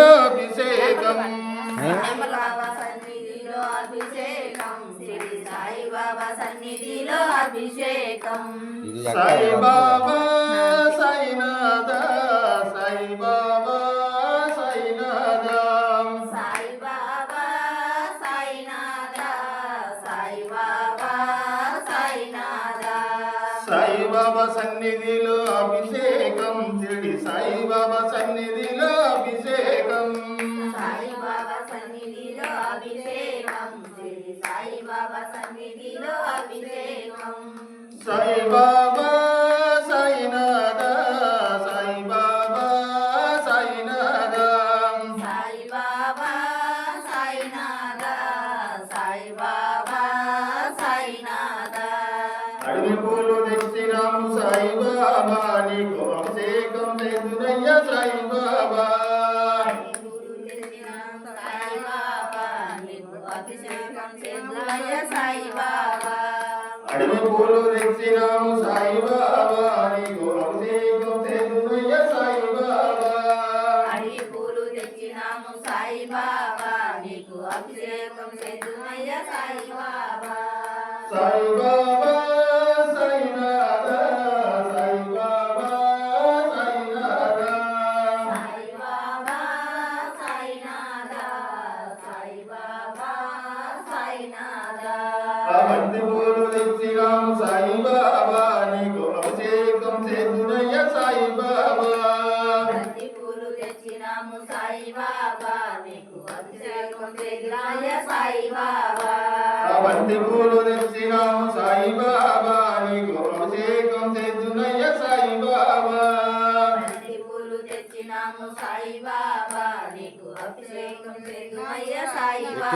అభిషేకం. సాయిబాబా సన్నిధిలో అభిషేకం. సాయిబాబా సాయినాథ సాయిబాబా సాయినాథ. సాయిబాబా సాయినాథ సాయిబాబా సాయినాథ. సాయిబాబా సన్నిధిలో అభిషేకం. తిడి సాయిబాబా సన్నిధిలో అభిషేకం. శ్రీ సాయిబాబా సన్నిధిలో అభిషేకం. సాయిబాబా సాయినాథ సాయిబాబా సాయినాథ. సాయిబాబా సాయినాథ సాయిబాబా సాయినాథ. అడవి పూలు తెచ్చినాము సాయిబాబా నీకు అభిషేకం చేతునయ్య సాయిబాబా. అడవి పూలు తెచ్చినాము సాయిబాబా నీకు అభిషేకం చేతునయ్య సాయిబాబా అడి పూలు తెచ్చినాము సాయిబాబా నీకు అభిషేకం బంతి పూలు తెచ్చినాము సాయిబాబా నీకు అభిషేకం చేతునయ్య సాయిబాబా బంతి పూలు తెచ్చినాము సాయిబాబా నీకు అభిషేకం చేద్దాయ సాయిబాబా బంతి పూలు తెచ్చినాము సాయిబాబా నీకు అభిషేకం చేతునయ్య సాయిబాబా బంతి పూలు తెచ్చినాము సాయిబాబా నీకు అభిషేకం చేద్దాయ సాయిబాబా